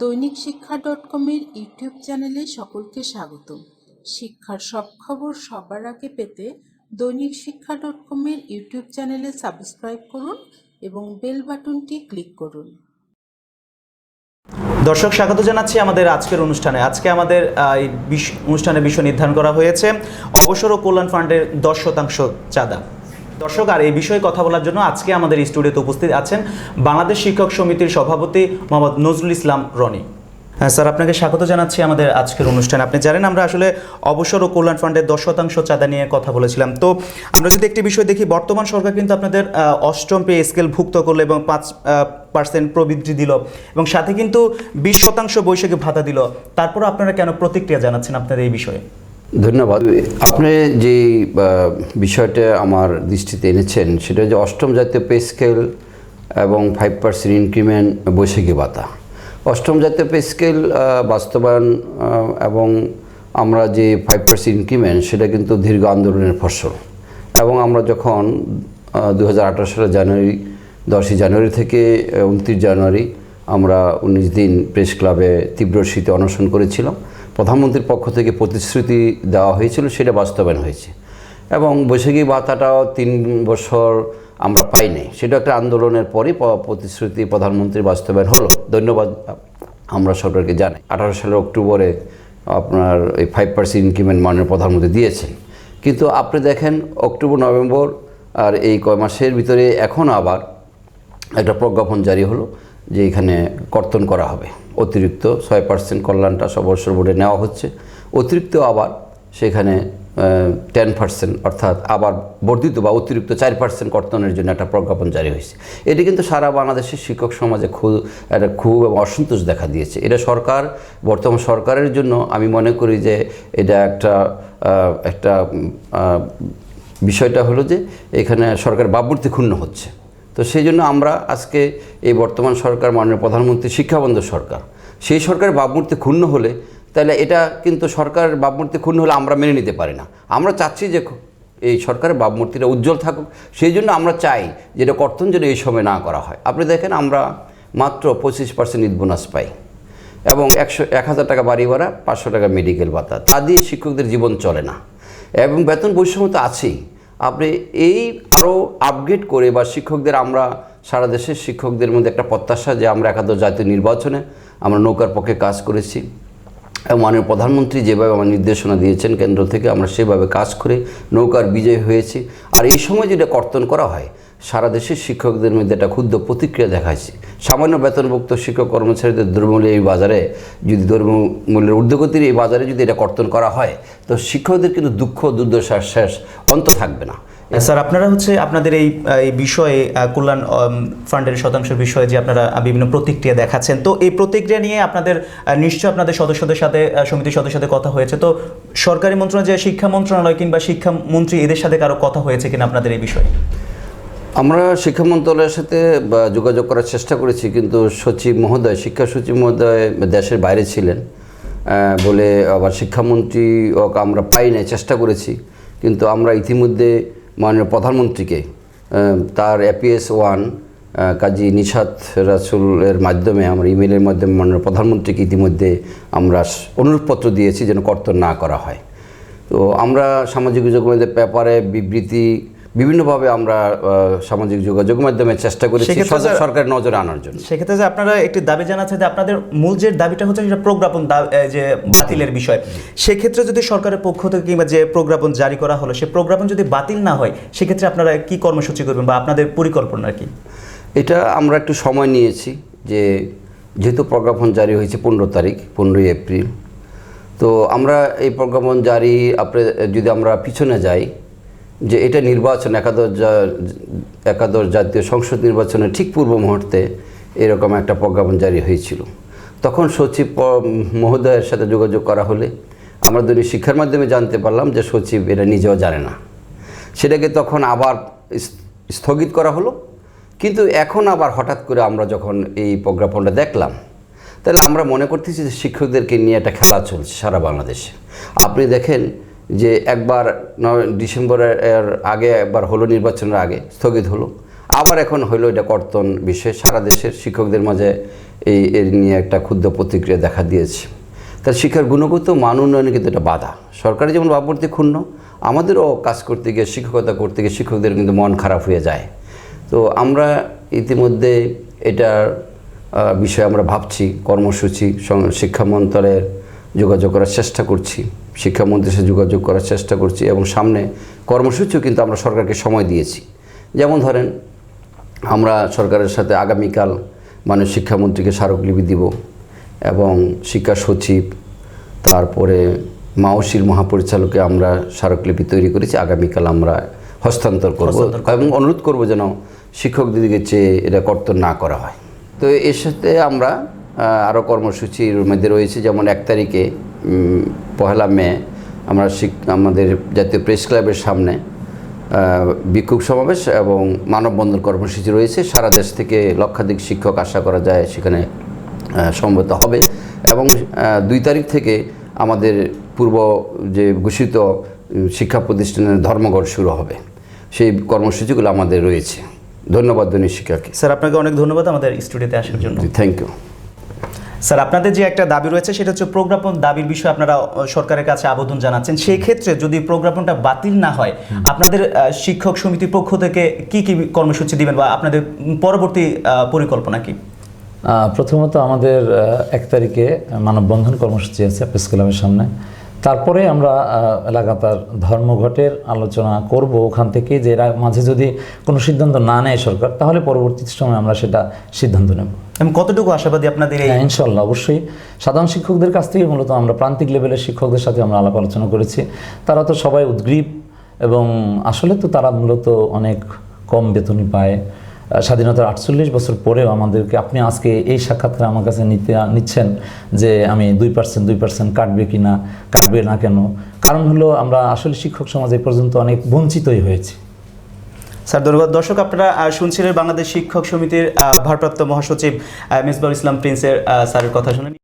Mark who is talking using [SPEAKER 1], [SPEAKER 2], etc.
[SPEAKER 1] দৈনিক শিক্ষা ডট কমের ইউটিউব চ্যানেলে সকলকে স্বাগত। শিক্ষার সব খবর সবার আগে পেতে দৈনিক শিক্ষা ডট কমের ইউটিউব চ্যানেলে সাবস্ক্রাইব করুন এবং বেল বাটনটি ক্লিক করুন।
[SPEAKER 2] দর্শক, স্বাগত জানাচ্ছি আমাদের আজকের অনুষ্ঠানে। আজকে আমাদের এই অনুষ্ঠানের বিষয় নির্ধারণ করা হয়েছে। অবসর ও কল্যাণ ফান্ডের দশ শতাংশ চাঁদা। দর্শক, আর এই বিষয়ে কথা বলার জন্য আজকে আমাদের স্টুডিওতে উপস্থিত আছেন বাংলাদেশ শিক্ষক সমিতির সভাপতি মোহাম্মদ নজরুল ইসলাম রনি। হ্যাঁ স্যার, আপনাকে স্বাগত জানাচ্ছি আমাদের আজকের অনুষ্ঠানে। আপনি জানেন, আমরা আসলে অবসর ও কল্যাণ ফান্ডের দশ শতাংশ চাঁদা নিয়ে কথা বলেছিলাম। তো আমরা যদি একটি বিষয় দেখি, বর্তমান সরকার কিন্তু আপনাদের অষ্টম পে স্কেল ভুক্ত করল এবং পাঁচ পার্সেন্ট প্রবৃদ্ধি দিল এবং সাথে কিন্তু বিশ শতাংশ বৈশাখী ভাতা দিল। তারপরও আপনারা কেন প্রতিক্রিয়া জানাচ্ছেন আপনাদের এই বিষয়ে?
[SPEAKER 3] ধন্যবাদ। আপনি যে বিষয়টা আমার দৃষ্টিতে এনেছেন, সেটা যে অষ্টম জাতীয় পে স্কেল এবং ফাইভ পার্সেন্ট ইনক্রিমেন্ট বৈশাখী ভাতা। অষ্টম জাতীয় পে স্কেল বাস্তবায়ন এবং আমরা যে ফাইভ পার্সেন্ট ইনক্রিমেন্ট সেটা কিন্তু দীর্ঘ আন্দোলনের ফসল। এবং আমরা যখন দু হাজার আঠেরো সালের জানুয়ারি, দশই জানুয়ারি থেকে উনত্রিশ জানুয়ারি আমরা উনিশ দিন প্রেস ক্লাবে তীব্র শীতে অনশন করেছিলাম। প্রধানমন্ত্রীর পক্ষ থেকে প্রতিশ্রুতি দেওয়া হয়েছিল, সেটা বাস্তবায়ন হয়েছে। এবং বৈশাখী ভাতাটাও তিন বছর আমরা পাইনি। সেটা একটা আন্দোলনের পরই প্রতিশ্রুতি প্রধানমন্ত্রীর বাস্তবায়ন হলো। ধন্যবাদ আমরা সরকারকে জানাই। আঠারো সালের অক্টোবরে আপনার এই ফাইভ পার্সেন্ট ইনক্রিমেন্ট মাননীয় প্রধানমন্ত্রী দিয়েছেন। কিন্তু আপনি দেখেন, অক্টোবর, নভেম্বর আর এই কয় মাসের ভিতরে এখন আবার একটা প্রজ্ঞাপন জারি হলো। যে এখানে কর্তন করা হবে। অতিরিক্ত ছয় পার্সেন্ট কল্যাণটা সবর্ষর বোর্ডে নেওয়া হচ্ছে। অতিরিক্ত আবার সেখানে টেন পার্সেন্ট অর্থাৎ আবার বর্ধিত বা অতিরিক্ত চার পার্সেন্ট কর্তনের জন্য একটা প্রজ্ঞাপন জারি হয়েছে। এটি কিন্তু সারা বাংলাদেশের শিক্ষক সমাজে খুব, একটা খুব অসন্তোষ দেখা দিয়েছে। এটা সরকার, বর্তমান সরকারের জন্য আমি মনে করি যে এটা একটা একটা বিষয়টা হলো যে এখানে সরকার বাবমূর্তি ক্ষুণ্ণ হচ্ছে। তো সেই জন্য আমরা আজকে এই বর্তমান সরকার, মাননীয় প্রধানমন্ত্রী, শিক্ষাবন্ধ সরকার, সেই সরকারের ভাবমূর্তি ক্ষুণ্ণ হলে তাহলে এটা কিন্তু সরকারের ভাবমূর্তি ক্ষুণ্ণ হলে আমরা মেনে নিতে পারি না। আমরা চাচ্ছি যে এই সরকারের ভাবমূর্তিটা উজ্জ্বল থাকুক। সেই জন্য আমরা চাই যে এটা কর্তন যেন এই সময় না করা হয়। আপনি দেখেন আমরা মাত্র পঁচিশ পার্সেন্ট ঈদ বোনাস পাই এবং একশো, এক হাজার টাকা বাড়ি ভাড়া, পাঁচশো টাকা মেডিকেল ভাতা। তা দিয়ে শিক্ষকদের জীবন চলে না। এবং বেতন বৈষম্য তো আছেই। আপনি এই আরও আপগ্রেড করে বা শিক্ষকদের আমরা সারা দেশের শিক্ষকদের মধ্যে একটা প্রত্যাশা যে আমরা একাদশ জাতীয় নির্বাচনে আমরা নৌকার পক্ষে কাজ করেছি। এবং মাননীয় প্রধানমন্ত্রী যেভাবে আমার নির্দেশনা দিয়েছেন কেন্দ্র থেকে আমরা সেভাবে কাজ করে নৌকার বিজয় হয়েছি। আর এই সময় যেটা কর্তন করা হয় সারা দেশের শিক্ষকদের মধ্যে একটা ক্ষুদ্র প্রতিক্রিয়া দেখাচ্ছে সামান্য বেতনভুক্ত শিক্ষক কর্মচারীদের দ্রব্যমূল্য এই বাজারে যদি দ্রব্যমূল্যের ঊর্ধ্বগতির এই বাজারে যদি এটা কর্তন করা হয়, তো শিক্ষকদের কিন্তু দুঃখ, দুর্দশার শেষ অন্ত থাকবে না।
[SPEAKER 2] স্যার, আপনারা হচ্ছে আপনাদের এই এই বিষয়ে কল্যাণ ফান্ডের শতাংশ বিষয়ে যে আপনারা বিভিন্ন প্রতিক্রিয়া দেখাচ্ছেন, তো এই প্রতিক্রিয়া নিয়ে আপনাদের নিশ্চয় আপনাদের সদস্যদের সাথে সমিতির সদস্যদের সাথে কথা হয়েছে। তো সরকারি মন্ত্রণালয় যে শিক্ষা মন্ত্রণালয় কিংবা শিক্ষামন্ত্রী এদের সাথে কারও কথা হয়েছে কিনা আপনাদের এই বিষয়ে?
[SPEAKER 3] আমরা শিক্ষা মন্ত্রণালয়ের সাথে যোগাযোগ করার চেষ্টা করেছি, কিন্তু সচিব মহোদয়, শিক্ষা সচিব মহোদয় দেশের বাইরে ছিলেন বলে আবার শিক্ষামন্ত্রী আমরা পাই নাই, চেষ্টা করেছি। কিন্তু আমরা ইতিমধ্যে মাননীয় প্রধানমন্ত্রীকে তার এপিএস ওয়ান কাজী নিশাত রাসুলের মাধ্যমে, আমরা ইমেলের মাধ্যমে মাননীয় প্রধানমন্ত্রীকে ইতিমধ্যে আমরা অনুরোধপত্র দিয়েছি যেন কর্তন না করা হয়। তো আমরা সামাজিক যোগাযোগ মাধ্যমে পেপারে বিবৃতি বিভিন্নভাবে আমরা সামাজিক যোগাযোগ মাধ্যমে চেষ্টা করেছি
[SPEAKER 2] সেক্ষেত্রে
[SPEAKER 3] সরকার- সরকারের নজরে আনার জন্য।
[SPEAKER 2] সেক্ষেত্রে যে আপনারা একটি দাবি জানাচ্ছেন যে আপনাদের মূল যে দাবিটা হচ্ছে সেটা প্রজ্ঞাপন যে বাতিলের বিষয়। সেক্ষেত্রে যদি সরকারের পক্ষ থেকে কিংবা যে প্রজ্ঞাপন জারি করা হলো সে প্রজ্ঞাপন যদি বাতিল না হয় সেক্ষেত্রে আপনারা কি কর্মসূচি করবেন বা আপনাদের পরিকল্পনা কি?
[SPEAKER 3] এটা আমরা একটু সময় নিয়েছি যে যেহেতু প্রজ্ঞাপন জারি হয়েছে পনেরো তারিখ পনেরোই এপ্রিল তো আমরা এই প্রজ্ঞাপন জারি আপনি যদি আমরা পিছনে যাই যে এটা নির্বাচন, একাদশ একাদশ জাতীয় সংসদ নির্বাচনের ঠিক পূর্ব মুহূর্তে এরকম একটা প্রজ্ঞাপন জারি হয়েছিল। তখন সচিব মহোদয়ের সাথে যোগাযোগ করা হলে আমরা দৈনিক শিক্ষার মাধ্যমে জানতে পারলাম যে সচিব এটা নিজেও জানে না। সেটাকে তখন আবার স্থগিত করা হলো। কিন্তু এখন আবার হঠাৎ করে আমরা যখন এই প্রজ্ঞাপনটা দেখলাম, তাহলে আমরা মনে করতেছি যে শিক্ষকদেরকে নিয়ে একটা খেলা চলছে সারা বাংলাদেশে। আপনি দেখেন যে একবার ডিসেম্বরের আগে একবার হলো নির্বাচনের আগে স্থগিত হলো। আবার এখন হলো এটা কর্তন বিষয় সারা দেশের শিক্ষকদের মাঝে এই, এর নিয়ে একটা ক্ষুদ্র প্রতিক্রিয়া দেখা দিয়েছে। তার শিক্ষার গুণগত মান উন্নয়নে কিন্তু এটা বাধা। সরকারি যেমন ভাবমূর্তি ক্ষুণ্ণ, আমাদেরও কাজ করতে গিয়ে, শিক্ষকতা করতে গিয়ে শিক্ষকদের কিন্তু মন খারাপ হয়ে যায়। তো আমরা ইতিমধ্যে এটার বিষয়ে আমরা ভাবছি, কর্মসূচি শিক্ষা মন্ত্রণালয়ের যোগাযোগ করার চেষ্টা করছি। শিক্ষামন্ত্রীর সাথে যোগাযোগ করার চেষ্টা করছি এবং সামনে কর্মসূচিও কিন্তু আমরা সরকারকে সময় দিয়েছি। যেমন ধরেন আমরা সরকারের সাথে আগামীকাল মাননীয় শিক্ষামন্ত্রীকে স্মারকলিপি দিব এবং শিক্ষা সচিব তারপরে মাওসির মহাপরিচালকে আমরা স্মারকলিপি তৈরি করেছি। আগামীকাল আমরা হস্তান্তর করব এবং অনুরোধ করব যেন শিক্ষকদিদিকে চেয়ে এটা কর্তন না করা হয়। তো এর সাথে আমরা আরও কর্মসূচির মধ্যে রয়েছে। যেমন এক তারিখে পহেলা মে আমরা আমাদের জাতীয় প্রেস ক্লাবের সামনে বিক্ষোভ সমাবেশ এবং মানববন্ধন কর্মসূচি রয়েছে। সারা দেশ থেকে লক্ষাধিক শিক্ষক আশা করা যায় সেখানে সমবেত হবে এবং দুই তারিখ থেকে আমাদের পূর্ব যে ঘোষিত শিক্ষা প্রতিষ্ঠানের ধর্মঘট শুরু হবে। সেই কর্মসূচিগুলো আমাদের রয়েছে। ধন্যবাদ দৈনিক শিক্ষাকে।
[SPEAKER 2] স্যার আপনাকে অনেক ধন্যবাদ আমাদের স্টুডিওতে আসার জন্য।
[SPEAKER 3] Thank you.
[SPEAKER 2] স্যার আপনাদের যে একটা দাবি রয়েছে সেটা হচ্ছে প্রজ্ঞাপন দাবির বিষয়ে আপনারা সরকারের কাছে আবেদন জানাচ্ছেন। সেই ক্ষেত্রে যদি প্রজ্ঞাপনটা বাতিল না হয় আপনাদের শিক্ষক সমিতির পক্ষ থেকে কি কি কর্মসূচি দিবেন বা আপনাদের পরবর্তী পরিকল্পনা কি?
[SPEAKER 4] প্রথমত আমাদের এক তারিখে মানববন্ধন কর্মসূচি আছে প্রেস ক্লাবের সামনে। তারপরে আমরা লাগাতার ধর্মঘটের আলোচনা করব ওখান থেকে যে এরা মাঝে যদি কোনো সিদ্ধান্ত না নেয় সরকার তাহলে পরবর্তী সময় আমরা সেটা সিদ্ধান্ত নেব।
[SPEAKER 2] এবং কতটুকু আশাবাদী আপনাদের এই
[SPEAKER 4] হ্যাঁ ইনশাল্লাহ অবশ্যই। সাধারণ শিক্ষকদের কাছ থেকে মূলত আমরা প্রান্তিক লেভেলের শিক্ষকদের সাথে আমরা আলাপ আলোচনা করেছি। তারা তো সবাই উদ্গ্রীব এবং আসলে তো তারা মূলত অনেক কম বেতনই পায়। স্বাধীনতার আটচল্লিশ বছর পরেও আমাদেরকে, আপনি আজকে এই সাক্ষাৎকার আমার কাছে নিতে, নিচ্ছেন যে আমি দুই পার্সেন্ট দুই পার্সেন্ট কাটবে কি না, কাটবে না কেন? কারণ হলো আমরা আসলে শিক্ষক সমাজ এ পর্যন্ত অনেক বঞ্চিতই হয়েছি।
[SPEAKER 2] স্যার, ধন্যবাদ। দর্শক, আপনারা শুনছিলেন বাংলাদেশ শিক্ষক সমিতির ভারপ্রাপ্ত মহাসচিব মেজবাউল ইসলাম প্রিন্সের স্যারের কথা শুনেন